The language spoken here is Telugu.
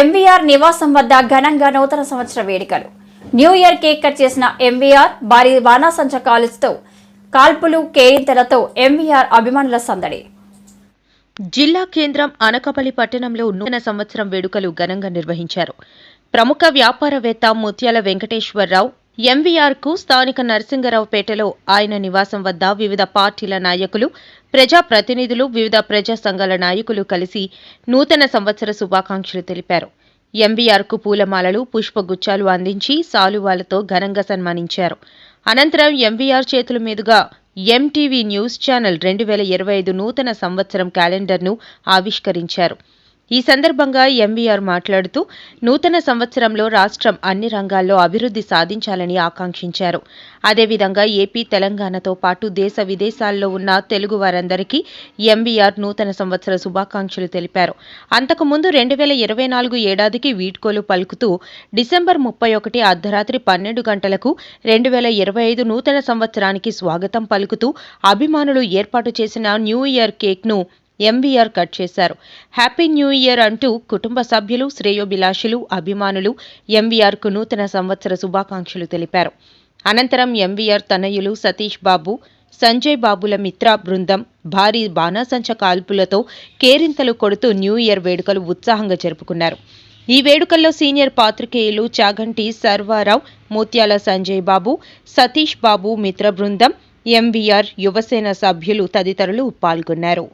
ఎంవీఆర్ నివాసం వద్ద ఘనంగా నూతన సంవత్సర వేడుకలు. న్యూ ఇయర్ కేక్ కట్ చేసిన ఎంవీఆర్ భారీ బాణాసంచ కాలుస్తూ కాల్పులు కేరింతలతో ఎంవీఆర్ అభిమానుల సందడి. జిల్లా కేంద్రం అనకపల్లి పట్టణంలో నూతన సంవత్సరం వేడుకలు ఘనంగా నిర్వహించారు. ప్రముఖ వ్యాపారవేత్త ముత్యాల వెంకటేశ్వరరావు ఎంవీఆర్కు స్థానిక నరసింగరావుపేటలో ఆయన నివాసం వద్ద వివిధ పార్టీల నాయకులు ప్రజా ప్రతినిధులు వివిధ ప్రజా సంఘాల నాయకులు కలిసి నూతన సంవత్సర శుభాకాంక్షలు తెలిపారు. ఎంవీఆర్కు పూలమాలలు పుష్పగుచ్చాలు అందించి సాలువాలతో ఘనంగా సన్మానించారు. అనంతరం ఎంవీఆర్ చేతుల మీదుగా ఎంటీవీ న్యూస్ ఛానల్ రెండు వేల ఇరవై ఐదు నూతన సంవత్సరం క్యాలెండర్ను ఆవిష్కరించారు. ఈ సందర్భంగా ఎంవీఆర్ మాట్లాడుతూ నూతన సంవత్సరంలో రాష్ట్రం అన్ని రంగాల్లో అభివృద్ధి సాధించాలని ఆకాంక్షించారు. అదేవిధంగా ఏపీ తెలంగాణతో పాటు దేశ విదేశాల్లో ఉన్న తెలుగు వారందరికీ ఎంవీఆర్ నూతన సంవత్సర శుభాకాంక్షలు తెలిపారు. అంతకుముందు రెండు వేల ఇరవై నాలుగు ఏడాదికి వీడ్కోలు పలుకుతూ డిసెంబర్ ముప్పై ఒకటి అర్ధరాత్రి పన్నెండు గంటలకు రెండు వేల ఇరవై ఐదు నూతన సంవత్సరానికి స్వాగతం పలుకుతూ అభిమానులు ఏర్పాటు చేసిన న్యూ ఇయర్ కేక్ను ఎంవీఆర్ కట్ చేశారు. హ్యాపీ న్యూ ఇయర్ అంటూ కుటుంబ సభ్యులు శ్రేయోభిలాషులు అభిమానులు ఎంవీఆర్కు నూతన సంవత్సర శుభాకాంక్షలు తెలిపారు. అనంతరం ఎంవీఆర్ తనయులు సతీష్ బాబు సంజయ్ బాబుల మిత్ర బృందం భారీ బాణాసంచ కాల్పులతో కేరింతలు కొడుతూ న్యూ ఇయర్ వేడుకలు ఉత్సాహంగా జరుపుకున్నారు. ఈ వేడుకల్లో సీనియర్ పాత్రికేయులు చాగంటి సర్వారావు ముత్యాల సంజయ్ బాబు సతీష్ బాబు మిత్ర బృందం ఎంవీఆర్ యువసేన సభ్యులు తదితరులు పాల్గొన్నారు.